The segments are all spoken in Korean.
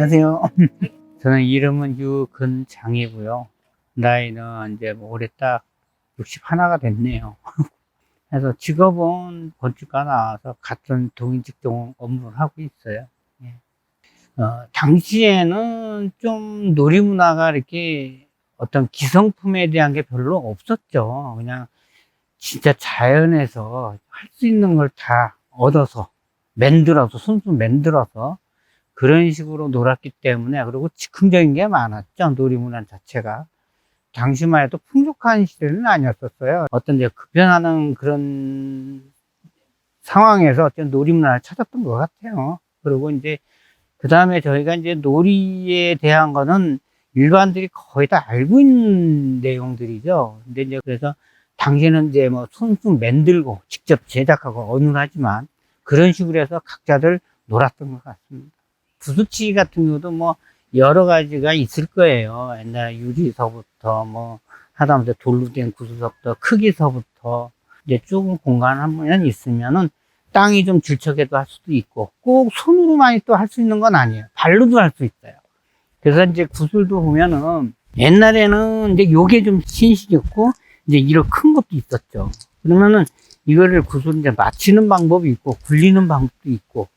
안녕하세요. 저는 이름은 유근장이고요. 나이는 이제 뭐 올해 딱 61가 됐네요. 그래서 직업은 건축가 나와서 같은 동인 직종 업무를 하고 있어요. 예. 어, 당시에는 좀 놀이 문화가 이렇게 어떤 기성품에 대한 게 별로 없었죠. 그냥 진짜 자연에서 할 수 있는 걸 다 얻어서 만들어서 손수 만들어서 그런 식으로 놀았기 때문에 그리고 즉흥적인 게 많았죠. 놀이문화 자체가. 당시만 해도 풍족한 시대는 아니었었어요. 어떤 이제 급변하는 그런 상황에서 어떤 놀이문화를 찾았던 것 같아요. 그리고 이제 그 다음에 저희가 이제 놀이에 대한 거는 일반들이 거의 다 알고 있는 내용들이죠. 근데 이제 그래서 당시에는 이제 뭐 손수 만들고 직접 제작하고 어눌하지만 그런 식으로 해서 각자들 놀았던 것 같습니다. 구슬치기 같은 경우도 뭐 여러 가지가 있을 거예요. 옛날 유리서부터 뭐 하다못해 돌로 된 구슬서부터 크기서부터 이제 쭉 공간 한번 있으면은 땅이 좀 질척해도 할 수도 있고 꼭 손으로만이 또 할 수 있는 건 아니에요. 발로도 할 수 있어요. 그래서 이제 구슬도 보면은 옛날에는 이제 요게 좀 신식이었고 이제 이런 큰 것도 있었죠. 그러면은 이거를 구슬 이제 맞히는 방법이 있고 굴리는 방법도 있고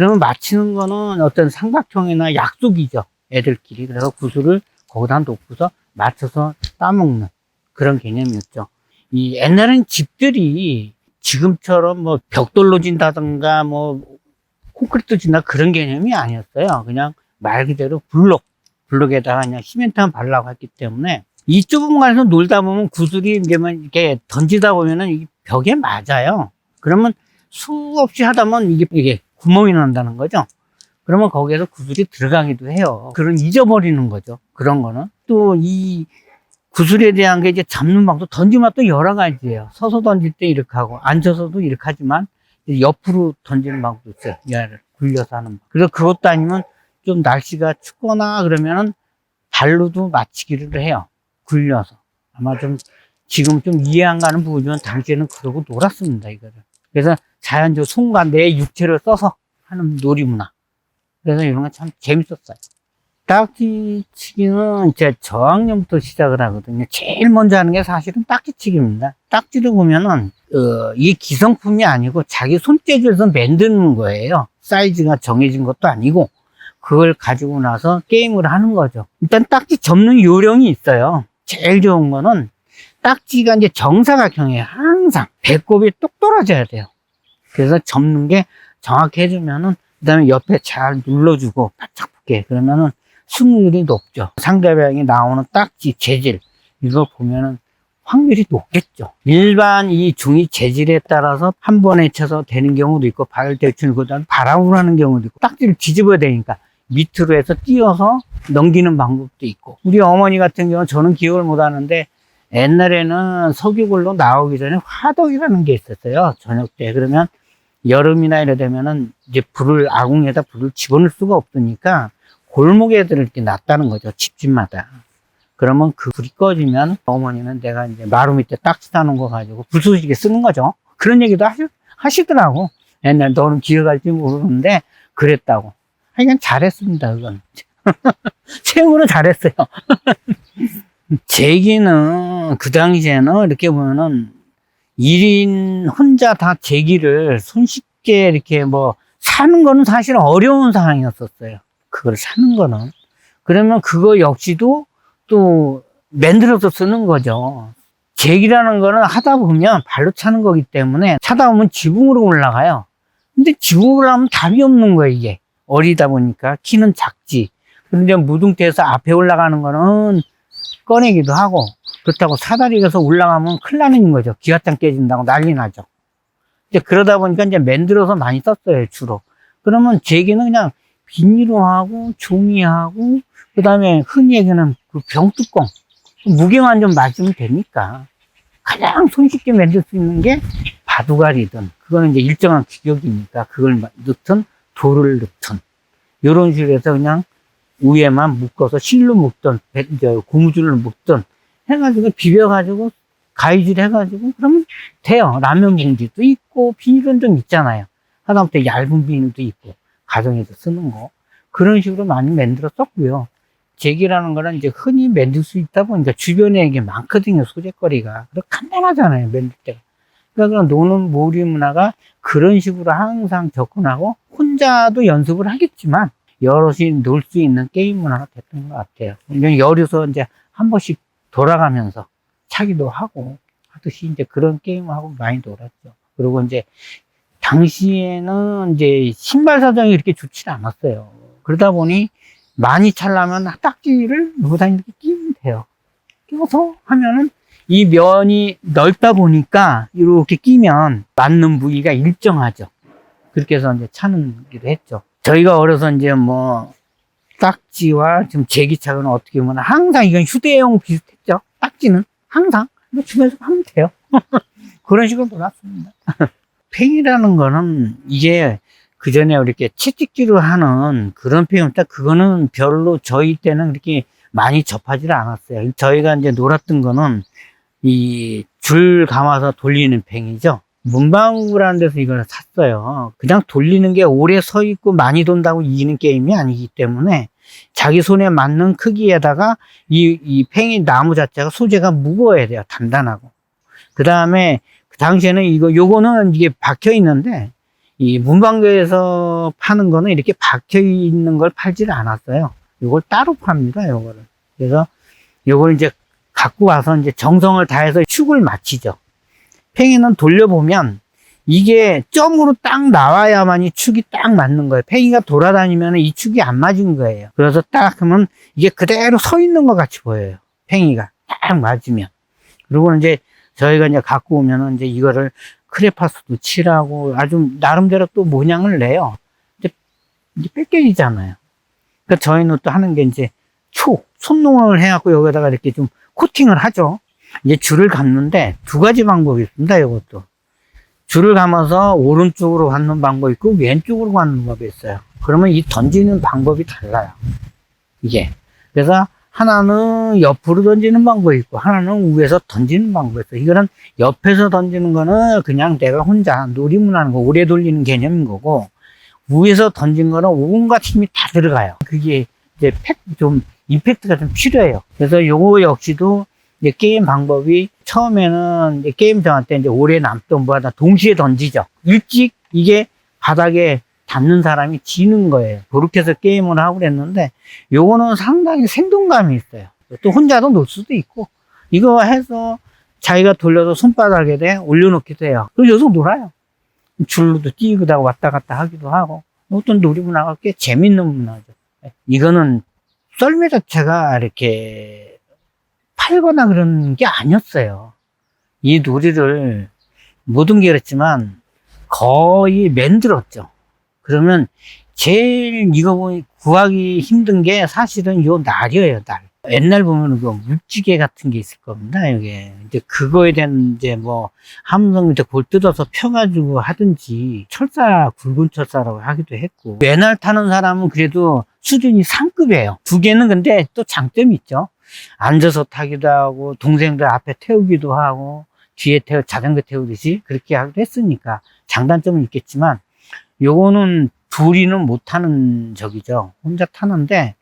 그러면 맞히는 거는 어떤 삼각형이나 약속이죠. 애들끼리. 그래서 구슬을 거기다 놓고서 맞춰서 따먹는 그런 개념이었죠. 이 옛날엔 집들이 지금처럼 뭐 벽돌로 진다든가 뭐 콘크리트 진다 그런 개념이 아니었어요. 그냥 말 그대로 블록, 블록에다가 그냥 시멘트만 발라고 했기 때문에 이 좁은 공간에서 놀다 보면 구슬이 뭐 이렇게 던지다 보면은 이 벽에 맞아요. 그러면 수없이 하다 보면 이게, 이게 구멍이 난다는 거죠. 그러면 거기에서 구슬이 들어가기도 해요. 그런 잊어버리는 거죠. 그런 거는. 또 이 구슬에 대한 게 이제 잡는 방법, 던지면 또 여러 가지예요. 서서 던질 때 이렇게 하고, 앉아서도 이렇게 하지만, 옆으로 던지는 방법도 있어요. 얘를 굴려서 하는 방. 그래서 그것도 아니면 좀 날씨가 춥거나 그러면은 발로도 맞추기를 해요. 굴려서. 아마 좀 지금 좀 이해 안 가는 부분이면 당시에는 그러고 놀았습니다, 이거를. 그래서 자연적 손과 내 육체를 써서 하는 놀이문화. 그래서 이런 건 참 재밌었어요. 딱지치기는 제 저학년부터 시작을 하거든요. 제일 먼저 하는 게 사실은 딱지치기입니다. 딱지를 보면은, 어, 이게 기성품이 아니고 자기 손재주에서 만드는 거예요. 사이즈가 정해진 것도 아니고, 그걸 가지고 나서 게임을 하는 거죠. 일단 딱지 접는 요령이 있어요. 제일 좋은 거는 딱지가 이제 정사각형이에요. 항상. 배꼽이 똑 떨어져야 돼요. 그래서 접는 게 정확히 해주면은, 그 다음에 옆에 잘 눌러주고 바짝 붙게. 그러면은 승률이 높죠. 상대방이 나오는 딱지 재질, 이거 보면은 확률이 높겠죠. 일반 이 중이 재질에 따라서 한 번에 쳐서 되는 경우도 있고, 발대충 그다음 바람으로 하는 경우도 있고, 딱지를 뒤집어야 되니까 밑으로 해서 띄어서 넘기는 방법도 있고. 우리 어머니 같은 경우는 저는 기억을 못 하는데, 옛날에는 석유골로 나오기 전에 화덕이라는 게 있었어요. 저녁 때. 그러면 여름이나 이래 되면은 이제 불을, 아궁에다 불을 집어넣을 수가 없으니까 골목에 들을 게 낫다는 거죠. 집집마다. 그러면 그 불이 꺼지면 어머니는 내가 이제 마루 밑에 딱지 따는 거 가지고 불쏘시개 쓰는 거죠. 그런 얘기도 하시, 하시더라고. 옛날 너는 기억할지 모르는데 그랬다고. 하여간 잘했습니다. 그건. 최고로 잘했어요. 제기는 그 당시에는 이렇게 보면은 1인 혼자 다 제기를 손쉽게 이렇게 뭐 사는 거는 사실 어려운 상황이었었어요. 그걸 사는 거는. 그러면 그거 역시도 또 만들어서 쓰는 거죠. 제기라는 거는 하다 보면 발로 차는 거기 때문에 차다 보면 지붕으로 올라가요. 근데 지붕으로 하면 답이 없는 거예요, 이게. 어리다 보니까 키는 작지. 그런데 무등대에서 앞에 올라가는 거는 꺼내기도 하고 그렇다고 사다리에서 올라가면 큰일 나는 거죠. 기와장 깨진다고 난리 나죠. 이제 그러다 보니까 이제 만들어서 많이 썼어요, 주로. 그러면 제기는 그냥 비닐로 하고 종이하고 그다음에 흔히 얘기하는 그 병뚜껑 무게만 좀 맞으면 되니까 가장 손쉽게 만들 수 있는 게 바둑알이든 그거는 이제 일정한 규격이니까 그걸 넣든 돌을 넣든 이런 식으로 해서 그냥 위에만 묶어서 실로 저 고무줄을 묶든 해가지고 비벼가지고 가위질 해가지고 그러면 돼요 라면 봉지도 있고 비닐은 좀 있잖아요 하다못해 얇은 비닐도 있고 가정에서 쓰는 거 그런 식으로 많이 만들었었고요. 제기라는 거는 이제 흔히 만들 수 있다 보니까 주변에 이게 많거든요, 소재거리가. 그리고 간단하잖아요, 만들 때가. 그러니까 노는 몰이 문화가 그런 식으로 항상 접근하고 혼자도 연습을 하겠지만 여럿이 놀 수 있는 게임 문화가 됐던 것 같아요. 여기서 이제 한 번씩 돌아가면서 차기도 하고 하듯이 이제 그런 게임을 하고 많이 놀았죠. 그리고 이제 당시에는 이제 신발 사정이 이렇게 좋지 않았어요. 그러다 보니 많이 찰려면 딱지를 무단히 이렇게 끼면 돼요. 끼워서 하면은 이 면이 넓다 보니까 이렇게 끼면 맞는 부위가 일정하죠. 그렇게 해서 이제 차는 기도 했죠. 저희가 어려서 이제 뭐 딱지와 지금 제기차는 어떻게 보면 항상 이건 휴대용 비슷했죠. 딱지는 항상 뭐 주변에서 하면 돼요. 그런 식으로 놀았습니다. 팽이라는 거는 이게 그 전에 이렇게 채찍질을 하는 그런 팽이였다. 그거는 별로 저희 때는 그렇게 많이 접하지 않았어요. 저희가 이제 놀았던 거는 이 줄 감아서 돌리는 팽이죠. 문방구라는 데서 이걸 샀어요. 그냥 돌리는 게 오래 서 있고 많이 돈다고 이기는 게임이 아니기 때문에 자기 손에 맞는 크기에다가 이, 이 팽이 나무 자체가 소재가 무거워야 돼요. 단단하고. 그 다음에 그 당시에는 이거, 요거는 이게 박혀 있는데 이 문방구에서 파는 거는 이렇게 박혀 있는 걸 팔지를 않았어요. 요걸 따로 팝니다. 요거를. 그래서 요걸 이제 갖고 와서 이제 정성을 다해서 축을 맞히죠. 팽이는 돌려보면 이게 점으로 딱 나와야만이 축이 딱 맞는 거예요. 팽이가 돌아다니면 이 축이 안 맞은 거예요. 그래서 딱 하면 이게 그대로 서 있는 것 같이 보여요. 팽이가 딱 맞으면. 그리고 이제 저희가 이제 갖고 오면은 이제 이거를 크레파스도 칠하고 아주 나름대로 또 모양을 내요. 이제, 이제 뺏겨지잖아요. 그러니까 저희는 또 하는 게 이제 초, 손농을 해갖고 여기다가 이렇게 좀 코팅을 하죠. 이제 줄을 감는데 두 가지 방법이 있습니다. 이것도. 줄을 감아서 오른쪽으로 갖는 방법이 있고 왼쪽으로 갖는 방법이 있어요. 그러면 이 던지는 방법이 달라요. 이게. 그래서 하나는 옆으로 던지는 방법이 있고 하나는 위에서 던지는 방법이 있어요. 이거는 옆에서 던지는 거는 그냥 내가 혼자 놀이문 하는 거 오래 돌리는 개념인 거고 위에서 던진 거는 온갖 힘이 다 들어가요. 그게 이제 팩, 좀 임팩트가 좀 필요해요. 그래서 요거 역시도 이제 게임 방법이 처음에는 이제 게임 정할 때 이제 오래 남던 보다 동시에 던지죠. 일찍 이게 바닥에 닿는 사람이 지는 거예요. 그렇게 해서 게임을 하고 그랬는데 요거는 상당히 생동감이 있어요. 또 혼자도 놀 수도 있고 이거 해서 자기가 돌려서 손바닥에 올려놓기도 해요. 그리고 여기서 놀아요. 줄로도 뛰기도 왔다 갔다 하기도 하고 어떤 놀이 문화가 꽤 재밌는 문화죠. 이거는 썰매 자체가 이렇게 팔거나 그런 게 아니었어요. 이 놀이를 모든 게 그렇지만 거의 만들었죠. 그러면 제일 이거 구하기 힘든 게 사실은 요 날이에요, 날. 옛날 보면 그 물지개 같은 게 있을 겁니다, 이게. 이제 그거에 대한 이제 뭐 함성 밑에 골 뜯어서 펴가지고 하든지 철사, 굵은 철사라고 하기도 했고. 맨날 타는 사람은 그래도 수준이 상급이에요. 두 개는 근데 또 장점이 있죠. 앉아서 타기도 하고, 동생들 앞에 태우기도 하고, 뒤에 태우, 자전거 태우듯이 그렇게 하기도 했으니까 장단점은 있겠지만, 요거는 둘이는 못 타는 적이죠. 혼자 타는데,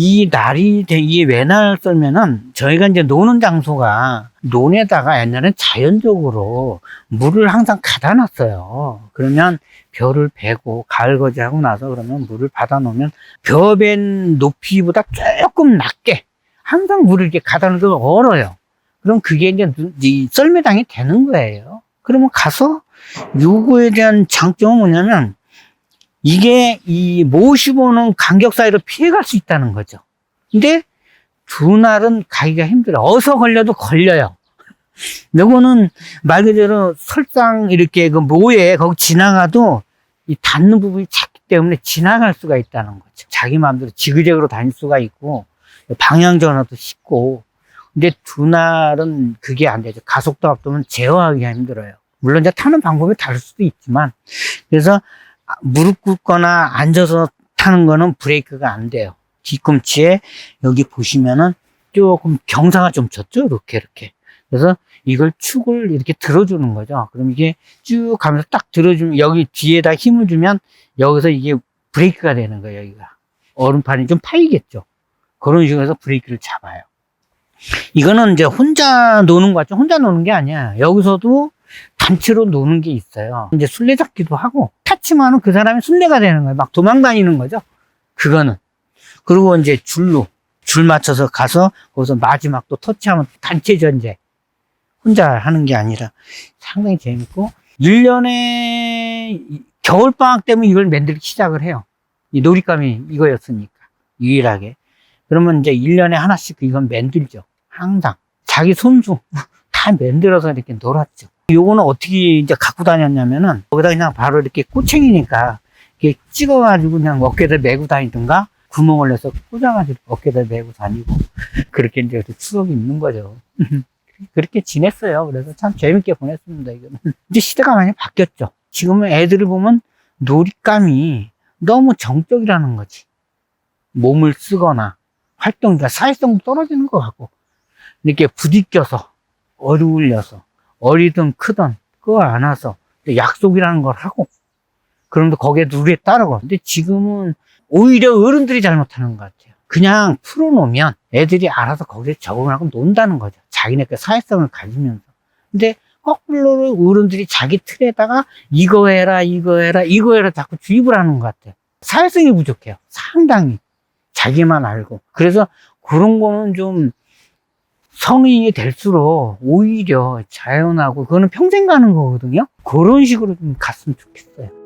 이 날이, 돼- 이 외날 썰면은 저희가 이제 노는 장소가 논에다가 옛날엔 자연적으로 물을 항상 가다 놨어요. 그러면 벼를 베고 가을 거지 하고 나서 그러면 물을 받아 놓으면 벼 벤 높이보다 조금 낮게 항상 물을 이렇게 가다 놓으면 얼어요. 그럼 그게 이제 누- 이 썰매장이 되는 거예요. 그러면 가서 요거에 대한 장점은 뭐냐면 이게 이 모시보는 간격 사이로 피해갈 수 있다는 거죠. 근데 두 날은 가기가 힘들어. 어서 걸려도 걸려요. 요거는 말 그대로 설상 이렇게 그 모에 거기 지나가도 이 닿는 부분이 작기 때문에 지나갈 수가 있다는 거죠. 자기 마음대로 지그재그로 다닐 수가 있고 방향 전환도 쉽고 근데 두 날은 그게 안 되죠. 가속도 앞두면 제어하기가 힘들어요. 물론 이제 타는 방법이 다를 수도 있지만 그래서 아, 무릎 꿇거나 앉아서 타는 거는 브레이크가 안 돼요. 뒤꿈치에 여기 보시면은 조금 경사가 좀 졌죠? 이렇게, 이렇게. 그래서 이걸 축을 이렇게 들어주는 거죠. 그럼 이게 쭉 가면서 딱 들어주면 여기 뒤에다 힘을 주면 여기서 이게 브레이크가 되는 거예요, 여기가. 얼음판이 좀 파이겠죠. 그런 식으로 해서 브레이크를 잡아요. 이거는 이제 혼자 노는 거죠. 혼자 노는 게 아니야. 여기서도 단체로 노는 게 있어요. 이제 술래잡기도 하고, 타치만은 그 사람이 술래가 되는 거예요. 막 도망다니는 거죠. 그거는. 그리고 이제 줄로, 줄 맞춰서 가서, 거기서 마지막 또 터치하면 단체 전제. 혼자 하는 게 아니라 상당히 재밌고, 1년에 겨울방학 때문에 이걸 만들기 시작을 해요. 이 놀잇감이 이거였으니까. 유일하게. 그러면 이제 1년에 하나씩 이건 만들죠. 항상. 자기 손주 다 만들어서 이렇게 놀았죠. 요거는 어떻게 이제 갖고 다녔냐면은, 거기다 그냥 바로 이렇게 꼬챙이니까, 이렇게 찍어가지고 그냥 어깨에 메고 다니든가, 구멍을 내서 꽂아가지고 어깨에 메고 다니고, 그렇게 이제 또 추억이 있는 거죠. 그렇게 지냈어요. 그래서 참 재밌게 보냈습니다, 이거는. 이제 시대가 많이 바뀌었죠. 지금은 애들을 보면 놀잇감이 너무 정적이라는 거지. 몸을 쓰거나, 활동, 그러니까 사회성도 떨어지는 것 같고, 이렇게 부딪혀서, 어울려서, 어리든 크든, 그거 안아서, 약속이라는 걸 하고, 그런데 거기에 룰에 따르고. 근데 지금은 오히려 어른들이 잘못하는 것 같아요. 그냥 풀어놓으면 애들이 알아서 거기에 적응을 하고 논다는 거죠. 자기네 그 사회성을 가지면서. 근데 거꾸로 어른들이 자기 틀에다가 이거 해라, 이거 해라, 이거 해라 자꾸 주입을 하는 것 같아요. 사회성이 부족해요. 상당히. 자기만 알고. 그래서 그런 거는 좀 성인이 될수록 오히려 자연하고 그거는 평생 가는 거거든요. 그런 식으로 좀 갔으면 좋겠어요.